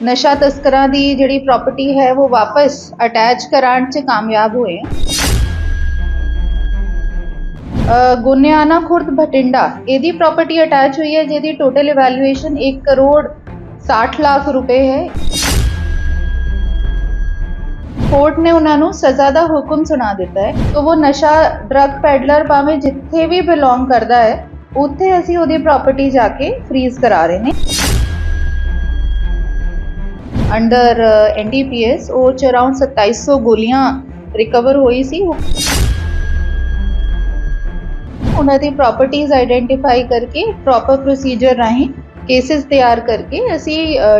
ਨਸ਼ਾ ਤਸਕਰਾਂ ਦੀ ਜਿਹੜੀ ਪ੍ਰਾਪਰਟੀ ਹੈ ਉਹ ਵਾਪਸ ਅਟੈਚ ਕਰਾਉਣ 'ਚ ਕਾਮਯਾਬ ਹੋਏ ਹੈ ਅ, ਖੁਰਦ ਭਟਿੰਡਾ ਇਹਦੀ ਪ੍ਰਾਪਰਟੀ ਅਟੈਚ ਹੋਈ ਹੈ ਜਿਹਦੀ ਟੋਟਲ ਇਵੈਲੂਏਸ਼ਨ 1 ਕਰੋੜ 60 ਲੱਖ ਰੁਪਏ ਹੈ। ਕੋਰਟ ਨੇ ਉਹਨਾਂ ਨੂੰ ਸਜ਼ਾ ਦਾ ਹੁਕਮ ਸੁਣਾ ਦਿੱਤਾ ਹੈ ਤਾਂ ਉਹ ਨਸ਼ਾ ਡਰੱਗ ਪੈਡਲਰ ਭਾਵੇਂ ਜਿੱਥੇ ਵੀ ਬਿਲੋਂਗ ਕਰਦਾ ਹੈ ਉੱਥੇ ਅਸੀਂ ਉਹਦੀ ਪ੍ਰਾਪਰਟੀ ਜਾ ਕੇ ਫ੍ਰੀਜ਼ ਕਰਾ ਰਹੇ ਨੇ। ਅੰਡਰ ਐਨਡੀਪੀਐਸ uh, ਉਹ ਚ ਅਰਾਊਂਡ 2700 ਗੋਲੀਆਂ ਰਿਕਵਰ ਹੋਈ ਸੀ। ਉਹਨਾਂ ਦੀ ਪ੍ਰਾਪਰਟੀਆਂ ਆਈਡੈਂਟੀਫਾਈ ਕਰਕੇ ਪ੍ਰੋਪਰ ਪ੍ਰੋਸੀਜਰ ਰਾਹੀਂ ਕੇਸਿਸ ਤਿਆਰ ਕਰਕੇ ਅਸੀਂ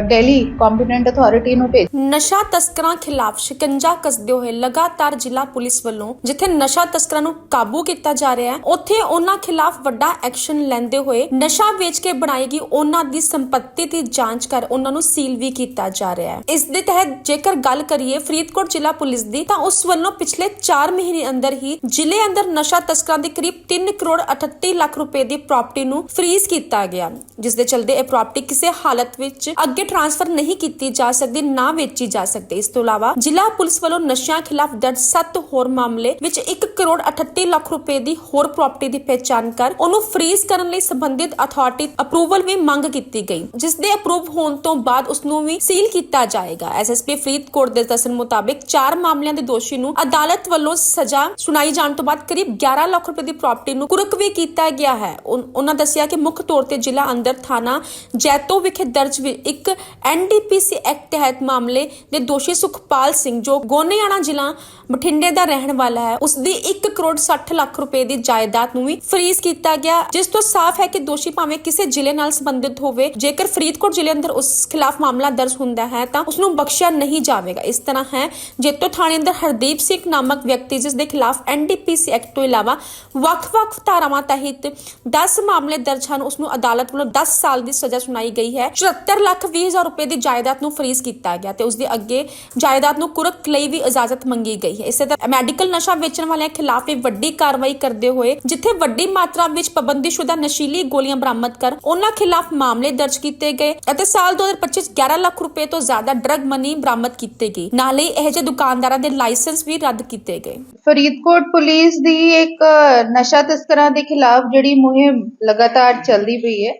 ਦਿੱਲੀ ਕੰਪੀਟੈਂਟ ਅਥਾਰਟੀ ਨੂੰ ਭੇਜ ਨਸ਼ਾ ਤਸਕਰਾਂ ਖਿਲਾਫ ਸ਼ਿਕੰਜਾ ਕੱਸਦੇ ਹੋਏ ਲਗਾਤਾਰ ਜ਼ਿਲ੍ਹਾ ਪੁਲਿਸ ਵੱਲੋਂ ਜਿੱਥੇ ਨਸ਼ਾ ਤਸਕਰਾਂ ਨੂੰ ਕਾਬੂ ਕੀਤਾ ਜਾ ਰਿਹਾ ਹੈ, ਉੱਥੇ ਉਹਨਾਂ ਖਿਲਾਫ ਵੱਡਾ ਐਕਸ਼ਨ ਲੈਂਦੇ ਹੋਏ ਨਸ਼ਾ ਵੇਚ ਕੇ ਬਣਾਈ ਉਹਨਾਂ ਦੀ ਸੰਪત્ਤੀ ਦੀ ਜਾਂਚ ਕਰ ਉਹਨਾਂ ਨੂੰ ਸੀਲ ਵੀ ਕੀਤਾ ਜਾ ਰਿਹਾ ਹੈ। ਇਸ ਦੇ ਤਹਿਤ ਜੇਕਰ ਗੱਲ ਕਰੀਏ ਫਰੀਦਕੋਟ ਜ਼ਿਲ੍ਹਾ ਪੁਲਿਸ ਦੀ, ਤਾਂ ਉਸ ਵੱਲੋਂ ਪਿਛਲੇ 4 ਮਹੀਨੇ ਅੰਦਰ ਹੀ ਜ਼ਿਲ੍ਹੇ ਅੰਦਰ ਨਸ਼ਾ ਤਸਕਰਾਂ ਦੇ ਕਰੀਬ 3 ਕਰੋੜ 38 ਲੱਖ ਰੁਪਏ ਦੀ ਪ੍ਰਾਪਰਟੀ ਨੂੰ ਫ੍ਰੀਜ਼ ਕੀਤਾ ਗਿਆ, ਜਿਸ ਦੇ ਚਲਦੇ ਇਹ ਪ੍ਰਾਪਰਟੀ ਕਿਸੇ ਹਾਲਤ ਵਿੱਚ ਅੱਗੇ ਟ੍ਰਾਂਸਫਰ ਨਹੀਂ ਕੀਤੀ ਜਾ ਸਕਦੀ, ਨਾ ਵੇਚੀ ਜਾ ਸਕਦੀ। ਇਸ ਤੋਂ ਇਲਾਵਾ ਜ਼ਿਲ੍ਹਾ ਪੁਲਿਸ ਵੱਲੋਂ ਨਸ਼ਿਆਂ ਖਿਲਾਫ ਦਰਜ 7 ਹੋਰ ਮਾਮਲੇ ਵਿੱਚ 1 ਕਰੋੜ 38 ਲੱਖ ਰੁਪਏ ਦੀ ਹੋਰ ਪ੍ਰਾਪਰਟੀ ਦੀ ਪਛਾਣ ਕਰ ਉਹਨੂੰ ਫ੍ਰੀਜ਼ ਕਰਨ ਲਈ ਸੰਬੰਧਿਤ ਅਥਾਰਟੀ ਅਪਰੂਵਲ ਵੀ ਮੰਗ ਕੀਤੀ ਗਈ, ਜਿਸ ਦੇ ਅਪਰੂਵ ਹੋਣ ਤੋਂ ਬਾਅਦ ਉਸ ਨੂੰ ਵੀ ਸੀਲ ਕੀਤਾ ਜਾਏਗਾ। ਐਸਐਸਪੀ ਫਰੀਦਕੋਟ ਦੇ ਦੱਸਣ ਮੁਤਾਬਿਕ 4 ਮਾਮਲਿਆਂ ਦੇ ਦੋਸ਼ੀ ਨੂੰ ਅਦਾਲਤ ਵੱਲੋਂ ਸਜ਼ਾ ਸੁਣਾਈ ਜਾਣ ਤੋਂ ਬਾਅਦ ਕਰੀਬ 11 ਲੱਖ ਰੁਪਏ ਦੀ ਪ੍ਰਾਪਰਟੀ ਨੂੰ ਕੁਰਕ ਵੀ ਕੀਤਾ ਗਿਆ ਹੈ। ਉਨ- ਉਹਨਾਂ ਦੱਸਿਆ ਕਿ ਮੁੱਖ ਤੌਰ ਤੇ ਜ਼ਿਲ੍ਹਾ ਅੰਦਰ ਥਾਣਾ ਜੈਤੋ ਵਿਖੇ ਦਰਜ ਇੱਕ ਐਨਡੀਪੀਸੀ ਐਕਟ ਤਹਿਤ ਮਾਮਲੇ ਦੇ ਦੋਸ਼ੀ ਸੁਖਪਾਲ ਸਿੰਘ, ਜੋ ਗੋਨੇਆਣਾ ਜ਼ਿਲ੍ਹਾ ਬਠਿੰਡੇ ਦਾ ਰਹਿਣ ਵਾਲਾ ਹੈ ਉਸ ਦੀ 1 ਕਰੋੜ 60 ਲੱਖ ਰੁਪਏ ਦੀ ਜਾਇਦਾਦ ਨੂੰ ਵੀ ਫ੍ਰੀਜ਼ ਕੀਤਾ ਗਿਆ। ਜਿਸ ਤੋਂ ਸਾਫ਼ ਹੈ ਕਿ ਦੋਸ਼ੀ ਭਾਵੇਂ ਕਿਸੇ ਜ਼ਿਲ੍ਹੇ ਨਾਲ ਸੰਬੰਧਿਤ ਹੋਵੇ, ਜੇਕਰ ਫਰੀਦਕੋਟ ਜ਼ਿਲ੍ਹੇ ਅੰਦਰ ਉਸ ਖਿਲਾਫ ਮਾਮਲਾ ਦਰਜ ਹੁੰਦਾ ਹੈ, ਤਾਂ ਉਸ ਨੂੰ ਬਖਸ਼ਿਆ ਨਹੀਂ ਜਾਵੇਗਾ। ਇਸ ਤਰ੍ਹਾਂ ਹੈ, ਜੇਤੋ ਥਾਣੇ ਅੰਦਰ ਹਰਦੀਪ ਸਿੰਘ ਨਾਮਕ ਵਿਅਕਤੀ, ਜਿਸ ਦੇ ਖਿਲਾਫ ਐਨਡੀਪੀਸੀ ਐਕਟ ਤੋਂ ਇਲਾਵਾ ਵੱਖ-ਵੱਖ ਧਾਰਾਵਾਂ ਤਹਿਤ 10 ਮਾਮਲੇ ਦਰਜ ਹਨ ਉਸ ਨੂੰ ਅਦਾਲਤ ਵੱਲੋਂ 10 ਸਾਲ ਦੀ ਸਜ਼ਾ ਸੁਣਾਈ ਗਈ ਹੈ। 74 ਲੱਖ 20 ਹਜ਼ਾਰ ਰੁਪਏ ਦੀ ਜਾਇਦਾਦ ਨੂੰ ਫ੍ਰੀਜ਼ ਕੀਤਾ ਗਿਆ ਤੇ ਉਸ ਦੇ ਅੱਗੇ ਜਾਇਦਾਦ ਨੂੰ ਕੁਰਕ ਲਈ ਵੀ ਇਜਾਜ਼ਤ ਮੰਗੀ ਗਈ ਹੈ। ਇਸੇ ਤਰ੍ਹਾਂ ਮੈਡੀਕਲ ਨਸ਼ਾ ਵੇਚਣ ਵਾਲਿਆਂ ਖਿਲਾਫ ਵੀ ਵੱਡੀ ਕਾਰਵਾਈ ਕਰਦੇ ਹੋਏ ਜਿੱਥੇ ਵੱਡੀ ਮਾਤਰਾ ਵਿੱਚ ਪਾਬੰਦੀਸ਼ੁਦਾ ਨਸ਼ੀਲੀ ਗੋਲੀਆਂ ਬਰਾਮਦ ਕਰ ਉਹਨਾਂ ਖਿਲਾਫ ਮਾਮਲੇ ਦਰਜ ਕੀਤੇ ਗਏ ਅਤੇ ਸਾਲ 2025 11 ਲੱਖ ਰੁਪਏ ਤੋਂ ਜ਼ਿਆਦਾ ਡਰਗ ਮਨੀ ਬਰਾਮਦ ਕੀਤੇ ਗਏ। ਹੀ ਇਹ ਜਿਹੇ ਦੁਕਾਨਦਾਰਾਂ ਦੇ ਲਾਇਸੈਂਸ ਵੀ ਰੱਦ ਕੀਤੇ ਗਏ। ਫਰੀਦਕੋਟ ਪੁਲਿਸ ਦੀ ਇੱਕ ਨਸ਼ਾ ਤਸਕਰਾਂ ਦੇ ਖਿਲਾਫ ਜਿਹੜੀ ਮੁਹਿੰਮ ਲਗਾਤਾਰ ਚੱਲਦੀ ਪਈ ਹੈ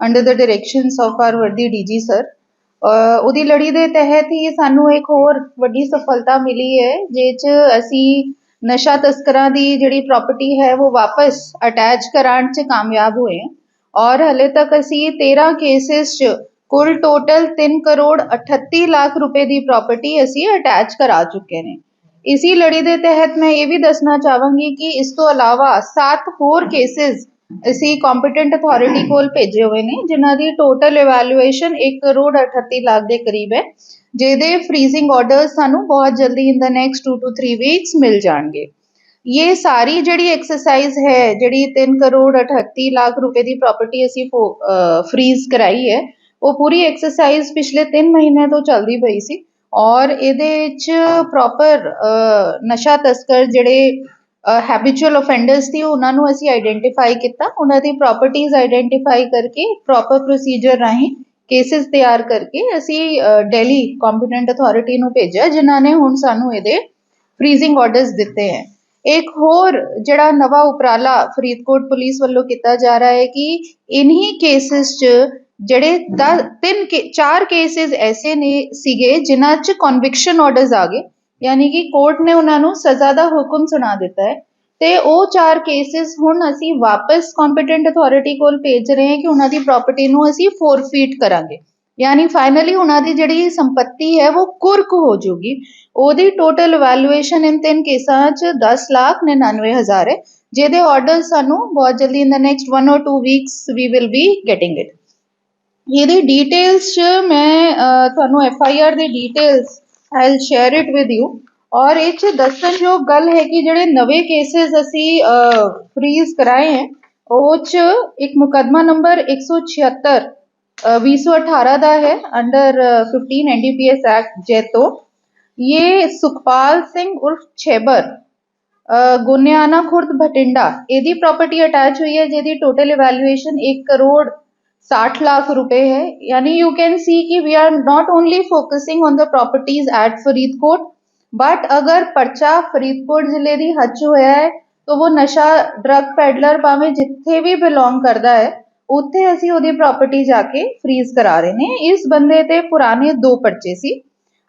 under the directions of our worthy DG sir ਉਹਦੀ ਲੜੀ ਦੇ ਤਹਿਤ ਹੀ ਸਾਨੂੰ ਇੱਕ ਹੋਰ ਵੱਡੀ ਸਫਲਤਾ ਮਿਲੀ ਹੈ ਜਿਹ 'ਚ ਅਸੀਂ ਨਸ਼ਾ ਤਸਕਰਾਂ ਦੀ ਜਿਹੜੀ ਪ੍ਰਾਪਰਟੀ ਹੈ ਉਹ ਵਾਪਸ ਅਟੈਚ ਕਰਾਉਣ 'ਚ ਕਾਮਯਾਬ ਹੋਏ ਹਾਂ ਔਰ ਹਲੇ ਤੱਕ ਅਸੀਂ 13 ਕੇਸਿਸ 'ਚ ਕੁੱਲ ਟੋਟਲ 3 ਕਰੋੜ 38 ਲੱਖ ਰੁਪਏ ਦੀ ਪ੍ਰਾਪਰਟੀ ਅਸੀਂ ਅਟੈਚ ਕਰਾ ਚੁੱਕੇ ਨੇ ਇਸੀ ਲੜੀ ਦੇ ਤਹਿਤ ਮੈਂ ਇਹ ਵੀ ਦੱਸਣਾ ਚਾਹਾਂਗੀ ਕਿ ਇਸ ਤੋਂ ਇਲਾਵਾ 7 ਹੋਰ ਕੇਸਿਸ ਅਸੀਂ ਕੰਪੀਟੈਂਟ ਅਥਾਰਟੀ ਕੋਲ ਭੇਜੇ ਹੋਏ ਨੇ, ਜਿਨ੍ਹਾਂ ਦੀ ਟੋਟਲ ਇਵੈਲੂਏਸ਼ਨ 1 ਕਰੋੜ 38 ਲੱਖ ਦੇ ਕਰੀਬ ਹੈ, ਜਿਹਦੇ ਫ੍ਰੀਜ਼ਿੰਗ ਆਰਡਰਸ ਸਾਨੂੰ ਬਹੁਤ ਜਲਦੀ in the next 2 to 3 weeks ਮਿਲ ਜਾਣਗੇ। ਇਹ ਸਾਰੀ ਜਿਹੜੀ ਐਕਸਰਸਾਈਜ਼ ਹੈ, ਜਿਹੜੀ 3 ਕਰੋੜ 38 ਲੱਖ ਰੁਪਏ ਦੀ ਪ੍ਰਾਪਰਟੀ ਅਸੀਂ ਫ੍ਰੀਜ਼ ਕਰਾਈ ਹੈ, ਉਹ ਪੂਰੀ ਐਕਸਰਸਾਈਜ਼ ਪਿਛਲੇ 3 ਮਹੀਨੇ ਤੋਂ ਚੱਲਦੀ ਪਈ ਸੀ ਔਰ ਇਹਦੇ ਵਿੱਚ ਪ੍ਰੋਪਰ ਨਸ਼ਾ ਤਸਕਰ ਜਿਹੜੇ ਹੈਬਿਚੁਅਲ ਆਫੈਂਡਰਸ ਸੀ ਉਹਨਾਂ ਨੂੰ ਅਸੀਂ ਆਈਡੈਂਟੀਫਾਈ ਕੀਤਾ ਉਹਨਾਂ ਦੀ ਪ੍ਰਾਪਰਟੀਆਂ ਆਈਡੈਂਟੀਫਾਈ ਕਰਕੇ ਪ੍ਰੋਪਰ ਪ੍ਰੋਸੀਜਰ ਰਾਹੀਂ ਕੇਸਿਸ ਤਿਆਰ ਕਰਕੇ ਅਸੀਂ ਦਿੱਲੀ ਕੰਪੀਟੈਂਟ ਅਥਾਰਟੀ ਨੂੰ ਭੇਜਿਆ ਜਿਨ੍ਹਾਂ ਨੇ ਹੁਣ ਸਾਨੂੰ ਇਹਦੇ ਫ੍ਰੀਜ਼ਿੰਗ ਆਰਡਰਸ ਦਿੱਤੇ ਹੈ ਇੱਕ ਹੋਰ ਜਿਹੜਾ ਨਵਾਂ ਉਪਰਾਲਾ ਫਰੀਦਕੋਟ ਪੁਲਿਸ ਵੱਲੋਂ ਕੀਤਾ ਜਾ ਰਿਹਾ ਹੈ ਕਿ ਇਨਹੀ ਕੇਸਿਸ 'ਚ ਜਿਹੜੇ ਦਸ ਤਿੰਨ ਕੇ ਚਾਰ ਕੇਸਿਸ ਐਸੇ ਨੇ ਸੀਗੇ ਜਿਨ੍ਹਾਂ 'ਚ ਕਨਵਿਕਸ਼ਨ ਆਰਡਰਸ ਆ ਗਏ ਯਾਨੀ ਕਿ ਕੋਰਟ ਨੇ ਉਹਨਾਂ ਨੂੰ ਸਜ਼ਾ ਦਾ ਹੁਕਮ ਸੁਣਾ ਦਿੱਤਾ ਹੈ। ਤੇ ਉਹ ਚਾਰ ਕੇਸਿਸ ਹੁਣ ਅਸੀਂ ਵਾਪਸ ਕੰਪੀਟੈਂਟ ਅਥਾਰਟੀ ਕੋਲ ਭੇਜ ਰਹੇ ਹਾਂ ਕਿ ਉਹਨਾਂ ਦੀ ਪ੍ਰਾਪਰਟੀ ਨੂੰ ਅਸੀਂ ਫੋਰਫੀਟ ਕਰਾਂਗੇ। ਯਾਨੀ ਫਾਈਨਲੀ ਉਹਨਾਂ ਦੀ ਜਿਹੜੀ ਸੰਪਤੀ ਹੈ ਉਹ ਕੁਰਕ ਹੋ ਜਾਊਗੀ। ਉਹਦੀ ਟੋਟਲ ਵੈਲਿਊਏਸ਼ਨ ਇਨ ਤਿੰਨ ਕੇਸਾਂ 'ਚ 10 ਲੱਖ 99 ਹਜ਼ਾਰ ਹੈ। ਜਿਹਦੇ ਆਰਡਰ ਸਾਨੂੰ ਬਹੁਤ ਜਲਦੀ in the next 1 or 2 weeks we will be getting it ਇਹਦੀ ਡਿਟੇਲਸ 'ਚ ਮੈਂ ਤੁਹਾਨੂੰ F I R the details I will share it with you ਔਰ ਇਹ 'ਚ ਦੱਸਣਯੋਗ ਗੱਲ ਹੈ ਕਿ ਜਿਹੜੇ ਨਵੇਂ ਕੇਸਿਸ ਅਸੀਂ ਫ੍ਰੀਜ਼ ਕਰਾਏ ਹੈ ਉਹ 'ਚ ਇੱਕ ਮੁਕੱਦਮਾ ਨੰਬਰ 176 अ, 2018 ਦਾ ਹੈ ਅੰਡਰ 15 एनडीपीएस एक्ट जैतो ये सुखपाल ਸਿੰਘ ਉਰਫ ਛੇਬਰ ਅ, ਗੋਨਿਆਣਾ ਖੁਰਦ ਭਟਿੰਡਾ ਇਹਦੀ ਪ੍ਰਾਪਰਟੀ ਅਟੈਚ ਹੋਈ ਹੈ ਜਿਹਦੀ ਟੋਟਲ ਇਵੈਲੂਏਸ਼ਨ 1 ਕਰੋੜ 60 लाख रुपए है यानी यू कैन सी कि we are not only focusing on the properties at Faridkot but ਅਗਰ ਪਰਚਾ ਫਰੀਦਕੋਟ ਜ਼ਿਲ੍ਹੇ ਦੀ ਹੱਥ 'ਚ ਹੋਇਆ ਹੈ ਤਾਂ ਉਹ ਨਸ਼ਾ ਡਰੱਗ ਪੈਡਲਰ ਭਾਵੇਂ ਜਿੱਥੇ ਵੀ ਬਿਲੋਂਗ ਕਰਦਾ ਹੈ ਉੱਥੇ ਅਸੀਂ ਉਹਦੀ ਪ੍ਰਾਪਰਟੀ ਜਾ ਕੇ ਫ੍ਰੀਜ਼ ਕਰਾ ਰਹੇ ਨੇ ਇਸ ਬੰਦੇ ਤੇ ਪੁਰਾਣੇ ਦੋ ਪਰਚੇ ਸੀ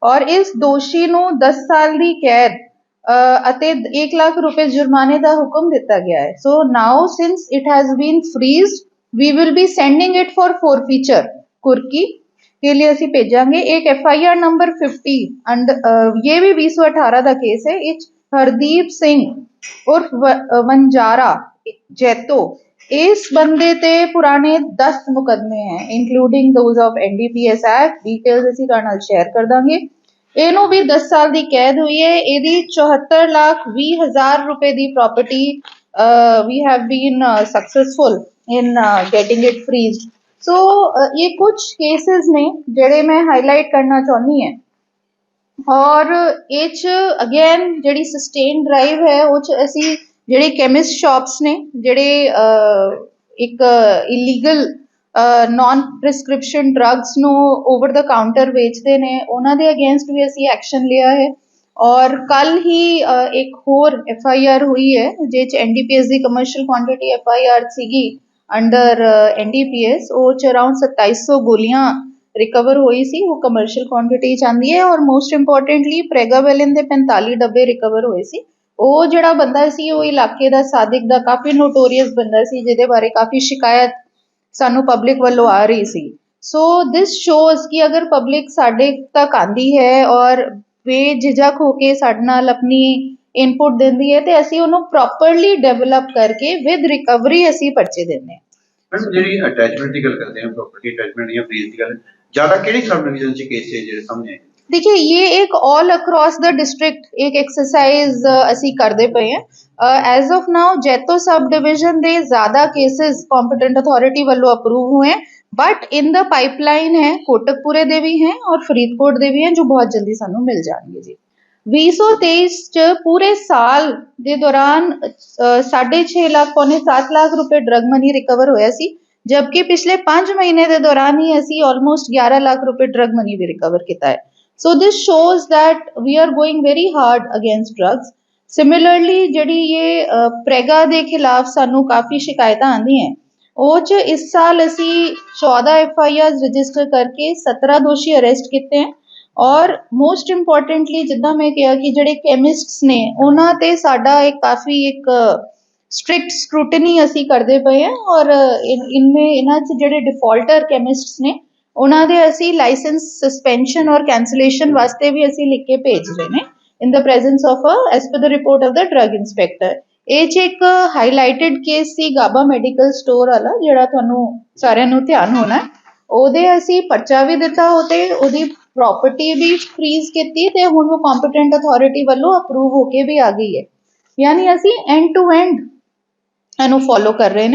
ਔਰ ਇਸ ਦੋਸ਼ੀ ਨੂੰ 10 ਸਾਲ ਦੀ ਕੈਦ ਅ, ਅਤੇ 1 ਲੱਖ ਰੁਪਏ ਜੁਰਮਾਨੇ ਦਾ ਹੁਕਮ ਦਿੱਤਾ ਗਿਆ ਹੈ so now since it has been freezed we will be sending it for forfeiture ਕੁਰਕੀ के लिए ਅਸੀਂ ਭੇਜਾਂਗੇ ਇੱਕ F I R number 50 and ਇਹ ਵੀ 2018 ਦਾ ਕੇਸ ਹੈ ਇਹ 'ਚ ਹਰਦੀਪ ਸਿੰਘ ਉਰਫ ਵ- ਅ, ਵੰਜਾਰਾ ਜੈਤੋ ਇਸ ਬੰਦੇ ਤੇ ਪੁਰਾਣੇ 10 ਮੁਕਦਮੇ ਹੈ including those of NDPS act details ਅਸੀਂ ਤੁਹਾਡੇ ਨਾਲ ਸ਼ੇਅਰ ਕਰ ਦਾਂਗੇ ਇਹਨੂੰ ਵੀ 10 ਸਾਲ ਦੀ ਕੈਦ ਹੋਈ ਹੈ ਇਹਦੀ 74 ਲੱਖ 20 ਹਜ਼ਾਰ ਰੁਪਏ ਦੀ property we have been successful in getting it freezed so ਇਹ ਕੁਝ ਕੇसेस ਨੇ ਜਿਹੜੇ ਮੈਂ ਹਾਈਲਾਈਟ ਕਰਨਾ ਚਾਹੁੰਦੀ ਹਾਂ ਔਰ ਇਹ ਚ ਅਗੇਨ ਜਿਹੜੀ ਸਸਟੇਨ ਡਰਾਈਵ ਹੈ ਉਹ ਚ ਅਸੀਂ ਜਿਹੜੇ ਕੈਮਿਸਟ ਸ਼ਾਪਸ ਨੇ ਜਿਹੜੇ ਇੱਕ ਇਲੀਗਲ ਨਾਨ ਪ੍ਰਿਸਕ੍ਰਿਪਸ਼ਨ ਡਰੱਗਸ ਨੂੰ ਓਵਰ ਦਾ ਕਾਊਂਟਰ ਵੇਚਦੇ ਨੇ ਉਹਨਾਂ ਦੇ ਅਗੇਂਸਟ ਵੀ ਅਸੀਂ ਐਕਸ਼ਨ ਲਿਆ ਹੈ ਔਰ ਕੱਲ ਹੀ ਇੱਕ ਹੋਰ ਐਫ ਆਈ ਆਰ ਹੋਈ ਹੈ ਜਿਹ ਚ N D P NDPS the commercial quantity F I R ਸੀਗੀ ਅੰਡਰ ਐਨਡੀਪੀਐਸ uh, ਉਹ ਚ ਅਰਾਊਂਡ 2700 ਗੋਲੀਆਂ ਰਿਕਵਰ ਹੋਈ ਸੀ, ਉਹ ਕਮਰਸ਼ੀਅਲ ਕੁਆਂਟੀਟੀ ਚ ਆਂਦੀ ਹੈ ਔਰ ਮੋਸਟ ਇੰਪੋਰਟੈਂਟਲੀ ਪ੍ਰੈਗਾਵੈਲਿਨ ਦੇ 45 ਡੱਬੇ ਰਿਕਵਰ ਹੋਏ ਸੀ। ਉਹ ਜਿਹੜਾ ਬੰਦਾ ਸੀ, ਉਹ ਇਲਾਕੇ ਦਾ ਸਾਦਿਕ ਦਾ ਕਾਫੀ ਨੋਟੋਰੀਅਸ ਬੰਦਾ ਸੀ, ਜਿਹਦੇ ਬਾਰੇ ਕਾਫੀ ਸ਼ਿਕਾਇਤ ਸਾਨੂੰ ਪਬਲਿਕ ਵੱਲੋਂ ਆ ਰਹੀ ਸੀ। ਸੋ ਦਿਸ ਸ਼ੋਜ਼ ਕਿ ਅਗਰ ਪਬਲਿਕ ਸਾਡੇ ਤੱਕ ਆਂਦੀ ਹੈ ਔਰ ਬੇਝਿਜਕ ਹੋ ਕੇ ਸਾਡੇ ਨਾਲ ਆਪਣੀ इनपुट दें दिए तो ऐसे उन्हें प्रॉपरली डेवलप करके विद रिकवरी ऐसे पर्चे देने हैं। मैं जरी अटैचमेंट निकल कर दें प्रॉपर्टी अटैचमेंट या फ्रीज निकल ज़्यादा किन्हीं सबडिविजन से केस है जरी समझे देखिए ये एक ऑल अक्रॉस द डिस्ट्रिक्ट एक एक्सरसाइज असी कर दे पए हैं। एज ऑफ़ नाउ जैतो सब डिवीज़न दे ज़्यादा केसेस कॉम्पिटेंट अथॉरिटी वालों अप्रूव हुए हैं बट इन द पाइपलाइन है कोटकपुरे दे भी हैं और फरीदकोट दे भी हैं जो बहुत जल्दी सानू मिल जाएँगे जी। 2023 ਚ ਪੂਰੇ ਸਾਲ ਦੇ ਦੌਰਾਨ 6.5 ਲੱਖ, ਪੌਣੇ 7 ਲੱਖ ਰੁਪਏ ਡਰਗ ਮਨੀ ਰਿਕਵਰ ਹੋਇਆ ਸੀ, ਜਦਕਿ ਪਿਛਲੇ 5 ਮਹੀਨੇ ਦੇ ਦੌਰਾਨ ਹੀ ਅਸੀਂ ਆਲਮੋਸਟ 11 ਲੱਖ ਰੁਪਏ ਡਰਗ ਮਨੀ ਵੀ ਰਿਕਵਰ ਕੀਤਾ ਹੈ। So this shows that we are going very hard against drugs. Similarly ਜਿਹੜੀ ਇਹ ਪ੍ਰੈਗਾ ਦੇ ਖਿਲਾਫ ਸਾਨੂੰ ਕਾਫੀ ਸ਼ਿਕਾਇਤਾਂ ਆਉਂਦੀਆਂ ਉਹ ਚ ਇਸ ਸਾਲ ਅਸੀਂ 14 ਐਫ ਆਈ ਆਰ ਰਜਿਸਟਰ ਕਰਕੇ 17 ਦੋਸ਼ੀ ਅਰੈਸਟ ਕੀਤੇ ਹਨ ਔਰ ਮੋਸਟ ਇੰਪੋਰਟੈਂਟਲੀ ਜਿੱਦਾਂ ਮੈਂ ਕਿਹਾ ਕਿ ਜਿਹੜੇ ਕੈਮਿਸਟਸ ਨੇ, ਉਹਨਾਂ ਤੇ ਸਾਡਾ ਇੱਕ ਕਾਫੀ ਇੱਕ ਸਟ੍ਰਿਕਟ ਸਕ੍ਰੂਟਨੀ ਅਸੀਂ ਕਰਦੇ ਪਏ ਹਾਂ ਔਰ ਇਨਮੇ ਇਹਨਾਂ ਚ ਜਿਹੜੇ ਡਿਫਾਲਟਰ ਕੈਮਿਸਟਸ ਨੇ, ਉਹਨਾਂ ਦੇ ਅਸੀਂ ਲਾਇਸੈਂਸ ਸਸਪੈਂਸ਼ਨ ਔਰ ਕੈਂਸਲੇਸ਼ਨ ਵਾਸਤੇ ਵੀ ਅਸੀਂ ਲਿਖ ਕੇ ਭੇਜ ਰਹੇ ਨੇ in the presence of a as per the report of the drug inspector ਇਹ ਚ ਇੱਕ ਹਾਈਲਾਈਟਡ ਕੇਸ ਸੀ ਗਾਬਾ ਮੈਡੀਕਲ ਸਟੋਰ ਵਾਲਾ, ਜਿਹੜਾ ਤੁਹਾਨੂੰ ਸਾਰਿਆਂ ਨੂੰ ਧਿਆਨ ਹੋਣਾ। ਉਹਦੇ ਅਸੀਂ ਪਰਚਾ ਵੀ ਦਿੱਤਾ ਉਹਤੇ ਉਹਦੀ ਪ੍ਰਾਪਰਟੀ ਵੀ ਫ੍ਰੀਜ਼ ਕੀਤੀ ਤੇ ਹੁਣ ਉਹ ਕੰਪੀਟੈਂਟ ਅਥਾਰਟੀ ਵੱਲੋਂ ਅਪਰੂਵ ਹੋ ਕੇ ਵੀ ਆ ਗਈ ਹੈ। ਯਾਨੀ ਅਸੀਂ ਐਂਡ ਟੂ ਐਂਡ ਇਹਨੂੰ ਫੋਲੋ ਕਰ ਰਹੇ ਨੇ।